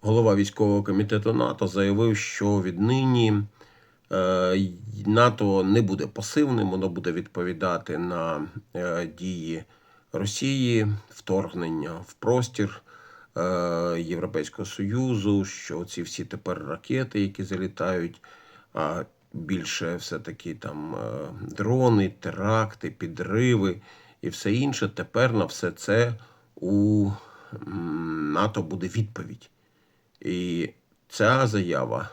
голова військового комітету НАТО заявив, що віднині е, НАТО не буде пасивним, воно буде відповідати на е, дії Росії, вторгнення в простір е, Європейського Союзу, що ці всі тепер ракети, які залітають, а більше все-таки там е, дрони, теракти, підриви і все інше. Тепер на все це у НАТО буде відповідь. І ця заява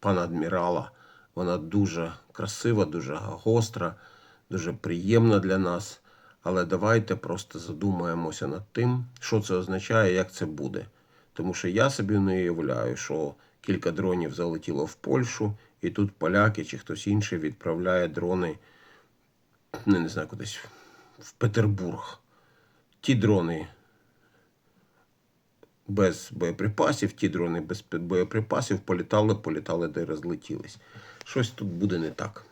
пана адмірала, вона дуже красива, дуже гостра, дуже приємна для нас. Але давайте просто задумаємося над тим, що це означає, як це буде. Тому що я собі не уявляю, що кілька дронів залетіло в Польщу, і тут поляки чи хтось інший відправляє дрони, ну, не знаю, кудись в Петербург. Ті дрони без боєприпасів, ті дрони без боєприпасів політали, політали де розлетілись. Щось тут буде не так.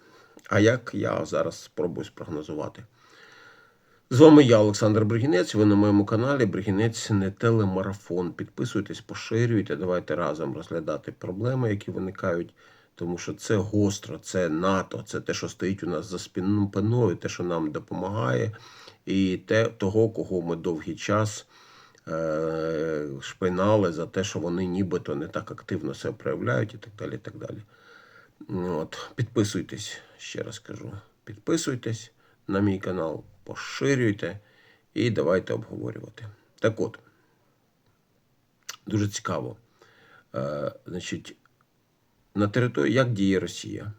А як я зараз спробую спрогнозувати? З вами я, Олександр Бригінець. Ви на моєму каналі Бригінець не телемарафон. Підписуйтесь, поширюйте. Давайте разом розглядати проблеми, які виникають. Тому що це гостро, це НАТО, це те, що стоїть у нас за спиною, те, що нам допомагає, і те, того, кого ми довгий час шпинали за те, що вони нібито не так активно себе проявляють, і так далі. І так далі. От, підписуйтесь, ще раз кажу. Підписуйтесь на мій канал, поширюйте і давайте обговорювати. Так от, дуже цікаво. Е, значить, на території, як діє Росія?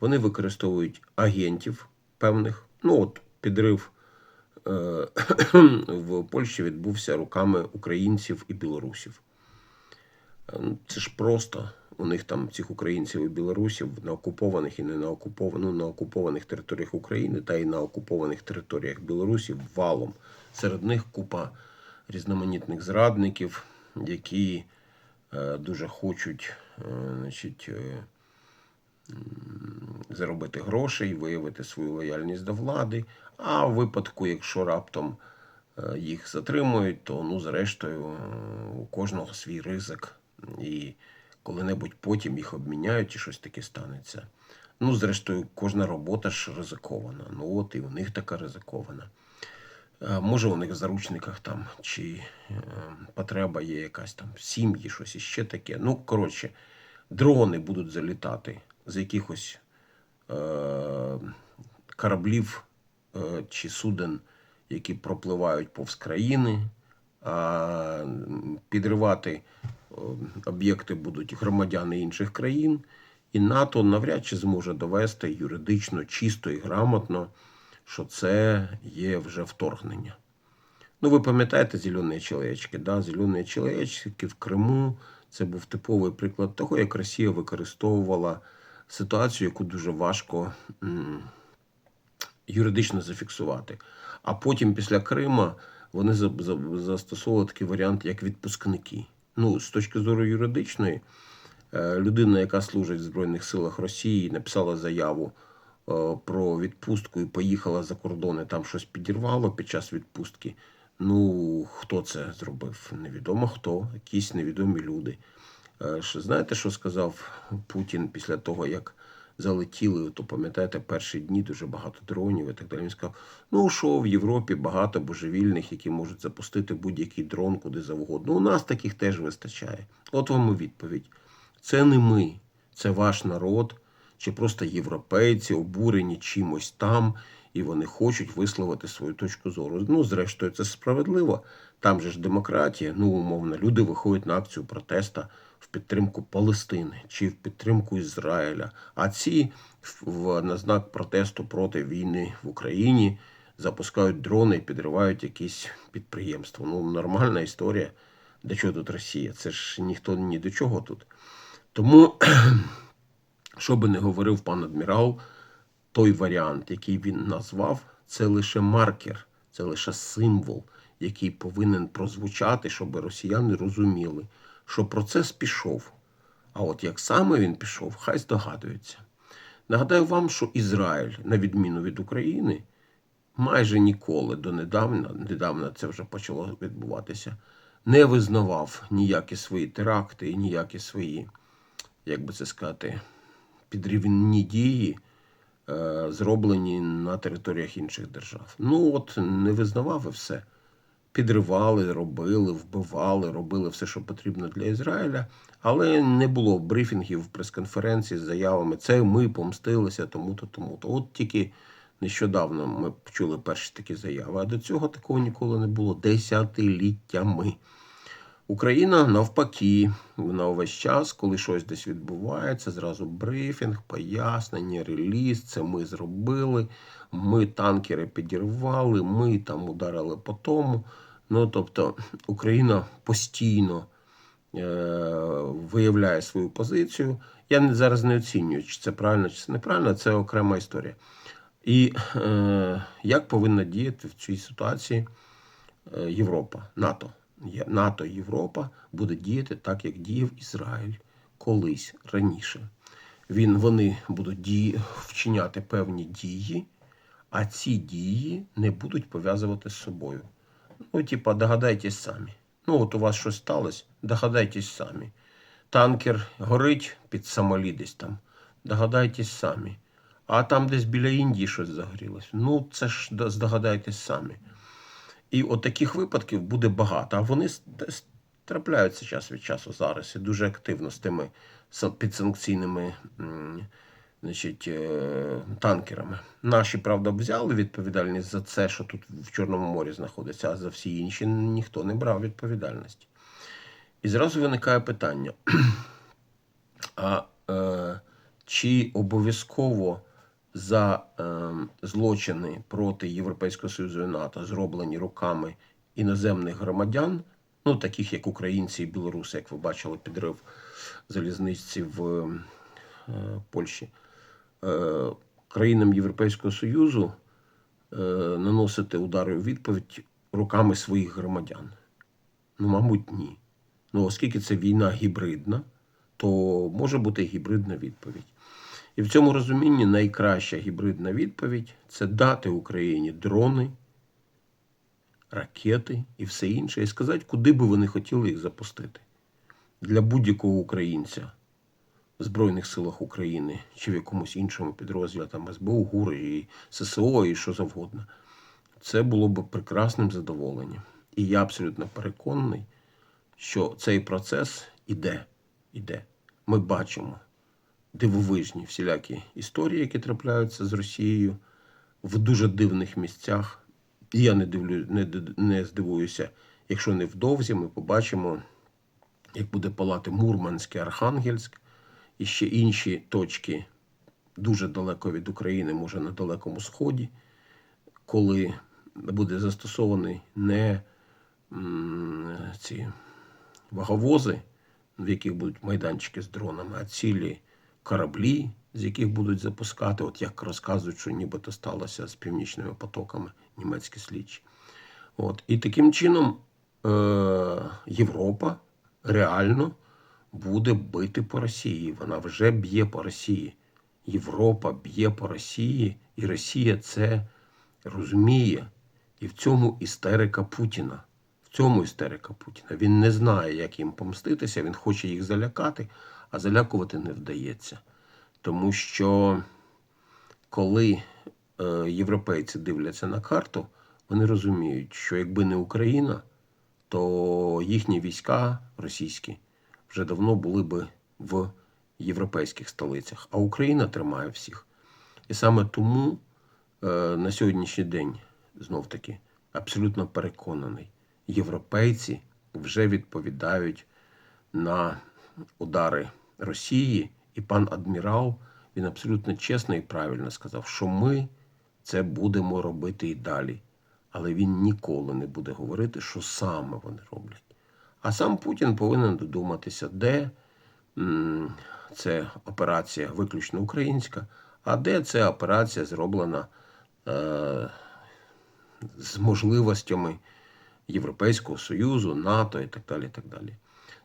Вони використовують агентів певних. Ну, от підрив е, в Польщі відбувся руками українців і білорусів. Е, ну, Це ж просто. У них там цих українців і білорусів на окупованих і не на окупованих, ну, на окупованих територіях України та і на окупованих територіях Білорусі валом. Серед них купа різноманітних зрадників, які е, дуже хочуть е, значить, е, заробити грошей, виявити свою лояльність до влади. А в випадку, якщо раптом е, їх затримують, то ну, зрештою е, у кожного свій ризик. І коли-небудь потім їх обміняють і щось таке станеться. Ну, зрештою, кожна робота ж ризикована. Ну от і у них така ризикована. Е, Може, у них в заручниках там, чи потреба є якась там сім'ї, щось іще таке. Ну, коротше, дрони будуть залітати з якихось кораблів е, чи суден, які пропливають повз країни, підривати е, об'єкти будуть громадяни інших країн, і НАТО навряд чи зможе довести юридично чисто і грамотно, що це є вже вторгнення. Ну, ви пам'ятаєте зелені чоловічки, да? Зелені чоловічки в Криму це був типовий приклад того, як Росія використовувала ситуацію, яку дуже важко юридично зафіксувати. А потім, після Крима, вони за- за- застосовували такий варіант, як відпускники. Ну, з точки зору юридичної, е, людина, яка служить в Збройних силах Росії, написала заяву е, про відпустку і поїхала за кордон, і там щось підірвало під час відпустки. Ну, хто це зробив? Невідомо хто, якісь невідомі люди. Е, Знаєте, що сказав Путін після того, як залетіли, то пам'ятаєте, перші дні дуже багато дронів і так далі. Він сказав: ну що в Європі багато божевільних, які можуть запустити будь-який дрон куди завгодно. У нас таких теж вистачає. От вам і відповідь. Це не ми, це ваш народ, чи просто європейці обурені чимось там, і вони хочуть висловити свою точку зору. Ну, зрештою, це справедливо. Там же ж демократія, ну, умовно, люди виходять на акцію протеста в підтримку Палестини чи в підтримку Ізраїля. А ці в, на знак протесту проти війни в Україні запускають дрони і підривають якісь підприємства. Ну, нормальна історія. До чого тут Росія? Це ж ніхто ні до чого тут. Тому, що би не говорив пан адмірал, той варіант, який він назвав, це лише маркер, це лише символ, який повинен прозвучати, щоб росіяни розуміли, що процес пішов. А от як саме він пішов, хай здогадується. Нагадаю вам, що Ізраїль, на відміну від України, майже ніколи донедавна, недавно це вже почало відбуватися, не визнавав ніякі свої теракти і ніякі свої, як би це сказати, підрівні дії, е, зроблені на територіях інших держав. Ну от не визнавав і все. Підривали, робили, вбивали, робили все, що потрібно для Ізраїля, але не було брифінгів, прес-конференцій з заявами Це ми помстилися тому-то, тому-то. От тільки нещодавно ми почули перші такі заяви, а до цього такого ніколи не було десятиліттями. Україна навпаки, вона увесь час, коли щось десь відбувається, зразу брифінг, пояснення, реліз. Це ми зробили. Ми танкери підірвали, ми там ударили по тому. Ну тобто Україна постійно е, виявляє свою позицію. Я зараз не оцінюю, чи це правильно, чи це неправильно, це окрема історія. І е, як повинна діяти в цій ситуації е, Європа, НАТО. НАТО Європа буде діяти так, як діяв Ізраїль колись раніше. Він, вони будуть дії, вчиняти певні дії, а ці дії не будуть пов'язувати з собою. Ну, типа, догадайтесь самі. Ну, от у вас щось сталося, догадайтесь самі. Танкер горить під Сомалі там. Догадайтесь самі. А там десь біля Індії щось загорілось. Ну, це ж здогадайтесь самі. І от таких випадків буде багато. А вони трапляються час від часу зараз і дуже активно з тими підсанкційними значить, е, танкерами. Наші, правда, взяли відповідальність за це, що тут в Чорному морі знаходиться, а за всі інші ніхто не брав відповідальності. І зразу виникає питання: а е, чи обов'язково за е, злочини проти Європейського Союзу і НАТО, зроблені руками іноземних громадян, ну таких як українці і білоруси, як ви бачили, підрив залізниці в е, Польщі, країнам Європейського Союзу е, наносити удари у відповідь руками своїх громадян? Ну, мабуть, ні. Ну, оскільки це війна гібридна, то може бути гібридна відповідь. І в цьому розумінні найкраща гібридна відповідь це дати Україні дрони, ракети і все інше, і сказати, куди би вони хотіли їх запустити. Для будь-якого українця Збройних силах України чи в якомусь іншому підрозділі, там СБУ, ГУР і ССО, і що завгодно. Це було б прекрасним задоволенням. І я абсолютно переконаний, що цей процес іде. іде. Ми бачимо дивовижні всілякі історії, які трапляються з Росією в дуже дивних місцях. І я не дивлю, не, не здивуюся, якщо невдовзі ми побачимо, як буде палати Мурманськ і Архангельськ, і ще інші точки дуже далеко від України, може на Далекому Сході, коли буде застосований не ці ваговози, в яких будуть майданчики з дронами, а цілі кораблі, з яких будуть запускати, от як розказують, що нібито сталося з північними потоками німецькі слідчі. От. І таким чином е- Європа реально буде бити по Росії. Вона вже б'є по Росії. Європа б'є по Росії, і Росія це розуміє. І в цьому істерика Путіна. В цьому істерика Путіна. Він не знає, як їм помститися, він хоче їх залякати, а залякувати не вдається. Тому що коли е, європейці дивляться на карту, вони розуміють, що якби не Україна, то їхні війська російські вже давно були би в європейських столицях, а Україна тримає всіх. І саме тому е, на сьогоднішній день, знов таки, абсолютно переконаний, європейці вже відповідають на удари Росії, і пан адмірал він абсолютно чесно і правильно сказав, що ми це будемо робити і далі. Але він ніколи не буде говорити, що саме вони роблять. А сам Путін повинен додуматися, де це операція виключно українська, а де це операція зроблена е, з можливостями Європейського Союзу, НАТО і так далі. І так далі.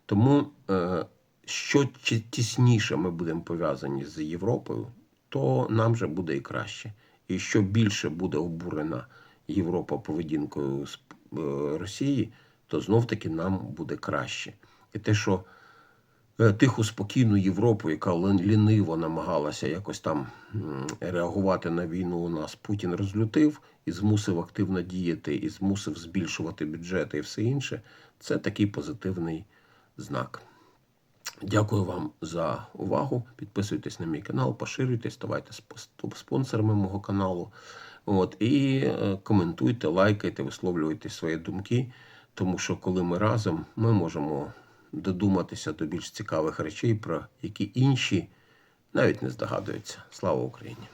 Тому, е, що тісніше ми будемо пов'язані з Європою, то нам же буде і краще. І що більше буде обурена Європа поведінкою з- е, Росії, то знов-таки нам буде краще. І те, що е, тиху спокійну Європу, яка ліниво намагалася якось там реагувати на війну у нас, Путін розлютив і змусив активно діяти, і змусив збільшувати бюджети і все інше, це такий позитивний знак. Дякую вам за увагу. Підписуйтесь на мій канал, поширюйте, ставайте спонсорами мого каналу. От, і е, коментуйте, лайкайте, висловлюйте свої думки, тому що коли ми разом, ми можемо додуматися до більш цікавих речей, про які інші навіть не здогадуються. Слава Україні!